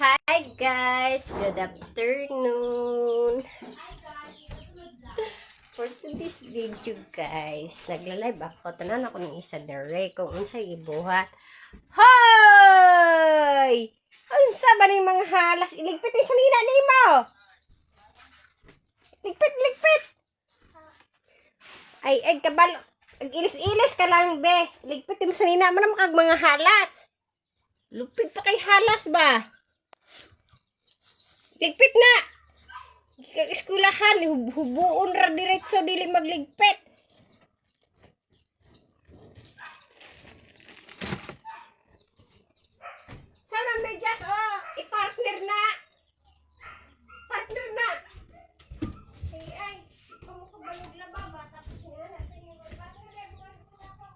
Hi guys! Good afternoon! For today's video guys, nagla-live ako. Tanan ako ng isa dere kung unsay ibuhat. Hoy! Unsa ba ning mga halas iligpit ni sanina nimo? Ligpit, ligpit! Ay, ay, kabalo. Ag-ilis-ilis ka lang, be. Ligpit mo sanina mga halas. Lupit pa kay halas ba? Ligpit na! Kag eskulahan, hub- hubuon ra diretso dili magligpit. Sana medyas oh, i-partner na. Partner na. Ay ay, ikaw mo kabalog na baba tapos nga na sa inyo partner na buwan ko na ako.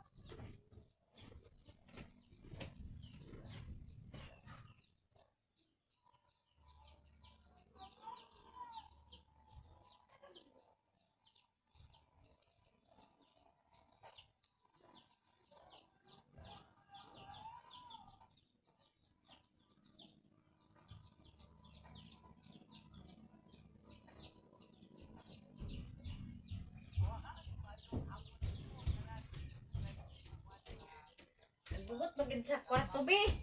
Nagbugot bagid sa kwarto, be.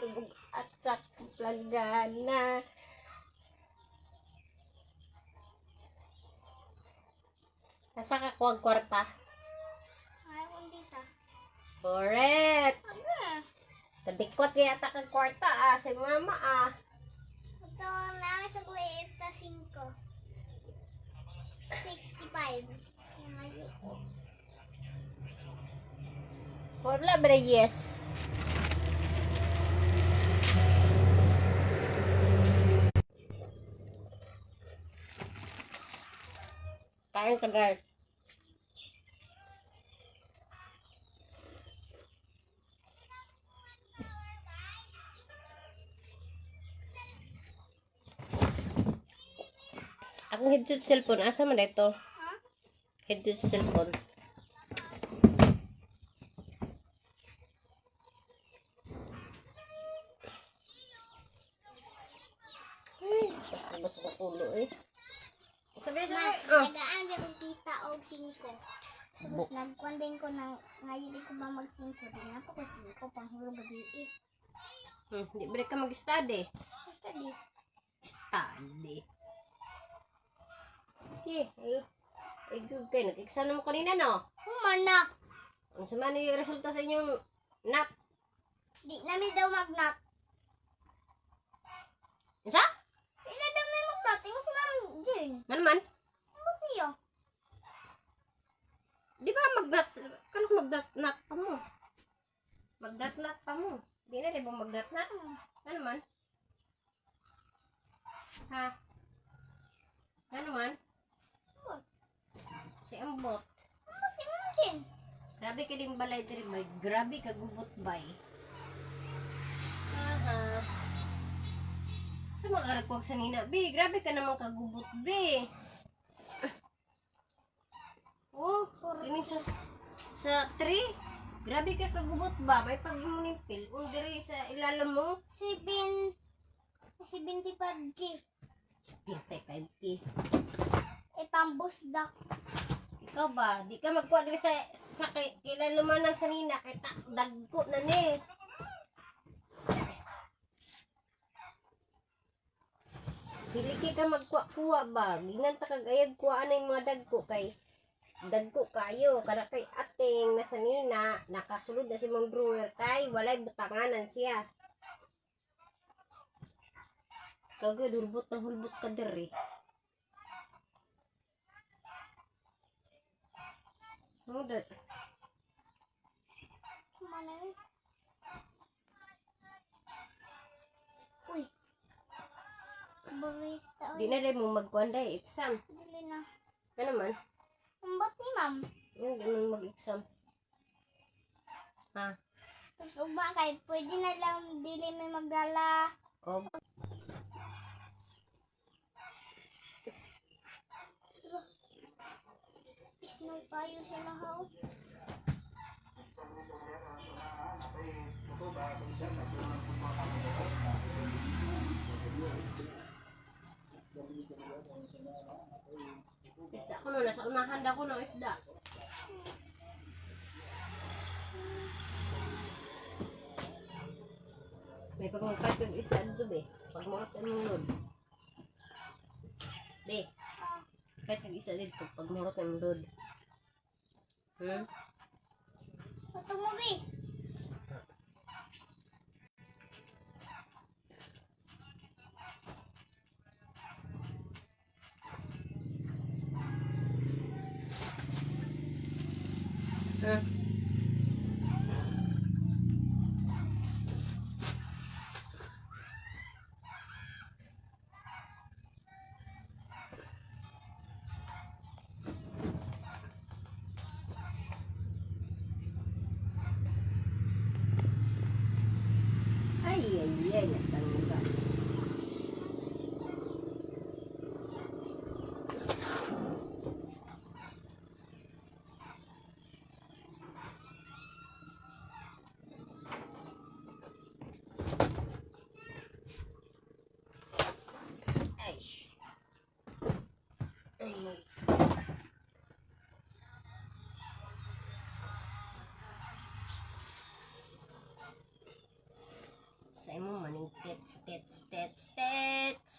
Tubog at sa plagana. Nasa ka kuwag kwarta? Ay, kung dita. Correct. Ano? Kadikot kaya ta kag kwarta ah, si mama ah. Ito, namin sa kulit na 5. 65. Wala ba yes? Kain ka girl. Akong headset cellphone, asa man ito? Ha? Headset cellphone. Ay, siya ang ko ulo eh. Sabi, sabi. Mas, Oh. nagaan ba kung kita og 5. Tapos nagkuhan din ko ng ngayon di ko ba mag 5. Di na po ko 5 panghulog gabi eh. Hmm, di ba ka mag-study? Di. Study. Eh, good kayo. Nag-exam naman kanina, no? Humana. Ang sama ni resulta sa inyong nap. Di namin daw mag-knock. Isa? Di na daw may mag-knock. Tingnan si Ma'am Jane. Man man? Ano niyo? Di ba mag-nat? Kano mag-nat pa mo? Mag-nat pa mo. Di na, di ba mag-nat Ano man? Ha? Ano man? Ambot. Si Ambot. Si Ma'am Jane? Grabe ka din balay diri bay. Grabe ka gubot bay. Aha. Sa mga arakwag sa nina. Be, grabe ka naman kagubot, be. Oh, kining sa sa tree. Grabe ka kagubot ba? May pag-imunipil. Kung diri sa ilalim mo. 7 75 k. Pintay 5K. E. Ikaw ba? Di ka magkuha diri sa sa kay- kilalaman ng sanina. Kay ta, dagko na ni. Dili ka magkuha-kuha ba? Ginan ta kagayag kuha na mga dagko kay dagko kayo kada kay ating nasa nina nakasulod na si Mang Brewer kay walay butanganan siya. Kagad hulbot na hulbot ka diri. Da? Mana eh? Uy. Barita. Di na rin mo magkuhanday exam. Dili na. Ano man? Umbot ni ma'am. Yung ganun mag-exam. Ha? Tapos uba kay pwede na lang dili may magdala. O, ng payo sa lahaw. Isda ko nun, nasa unahan ko ng isda. May pagmukhat yung isda dito, be. Pagmukhat ang mulod. Be, kahit nag-isa dito, pagmukhat ang mulod. Hmm? Ito mo, be. Hmm? Ay, ay, ay, natangga. Ay. Ay. Sa imo maning tets, tets, tets, tets.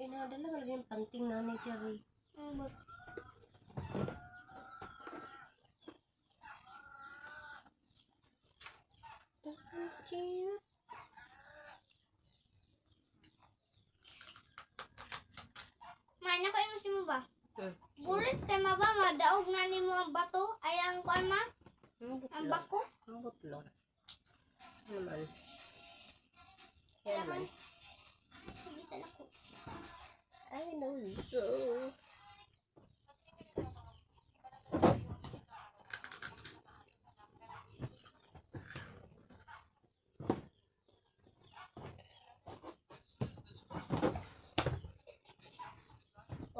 Pinadala ka lagi yung panting nanay kari. Mm, but, Cute. Man, ako yung mo ba? Hmm. Bulit kay ma ba? Madaog na ni mo ang bato? Ay, ang kuan ma? Ang Ang butlo. bako? Ang butlo. Ano man? Yan man. Sabitan ako. I know so.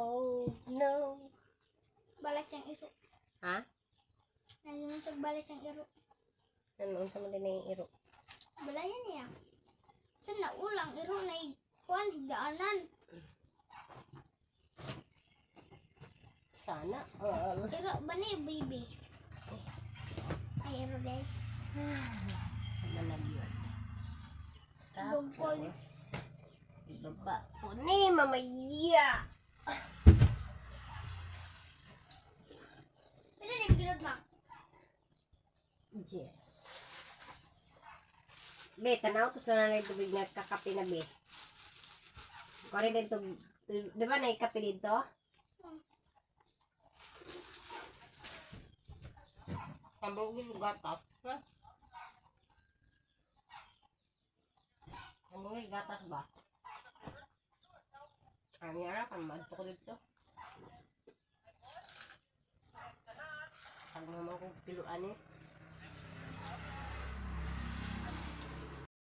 Oh no. Balat siyang iro. Ha? Nalimuntag balat siyang iro. Ano sa mo din yung iro? Balayan niya. Sa naulang iro na kuan higdaanan. Sana all. Iro ba ni baby? Ay, iro day. Malag yun. Tapos, ibaba ko ni mamaya. Yes. Be, tanaw to sa nanay tubig na kakape na be. Kore din to, di ba na kape dito? Tambog yung gatas, yung gatas ba? Kami ara, kan madto ko dito. Pag naman kong piluan eh.